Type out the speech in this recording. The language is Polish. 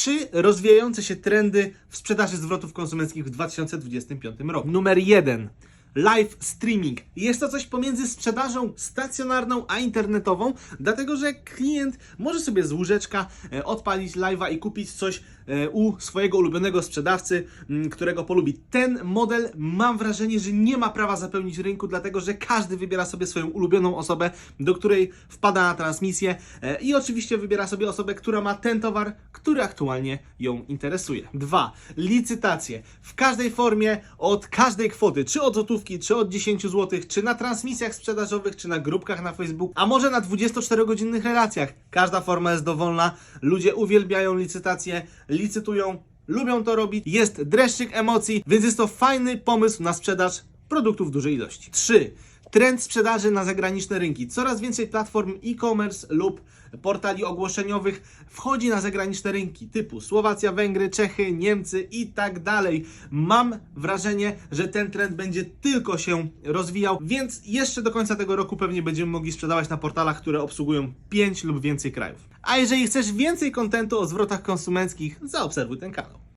Trzy rozwijające się trendy w sprzedaży zwrotów konsumenckich w 2025 roku. Numer jeden. Live streaming. Jest to coś pomiędzy sprzedażą stacjonarną a internetową, dlatego że klient może sobie z łóżeczka e, odpalić live'a i kupić coś e, u swojego ulubionego sprzedawcy, m, którego polubi. Ten model mam wrażenie, że nie ma prawa zapełnić rynku, dlatego że każdy wybiera sobie swoją ulubioną osobę, do której wpada na transmisję e, i oczywiście wybiera sobie osobę, która ma ten towar, który aktualnie ją interesuje. Dwa. Licytacje. W każdej formie, od każdej kwoty, czy od czy od 10 zł, czy na transmisjach sprzedażowych, czy na grupkach na Facebook, a może na 24-godzinnych relacjach. Każda forma jest dowolna. Ludzie uwielbiają licytacje, licytują, lubią to robić. Jest dreszczyk emocji, więc jest to fajny pomysł na sprzedaż produktów w dużej ilości. 3. Trend sprzedaży na zagraniczne rynki. Coraz więcej platform e-commerce lub portali ogłoszeniowych wchodzi na zagraniczne rynki typu Słowacja, Węgry, Czechy, Niemcy i tak dalej. Mam wrażenie, że ten trend będzie tylko się rozwijał, więc jeszcze do końca tego roku pewnie będziemy mogli sprzedawać na portalach, które obsługują 5 lub więcej krajów. A jeżeli chcesz więcej kontentu o zwrotach konsumenckich, zaobserwuj ten kanał.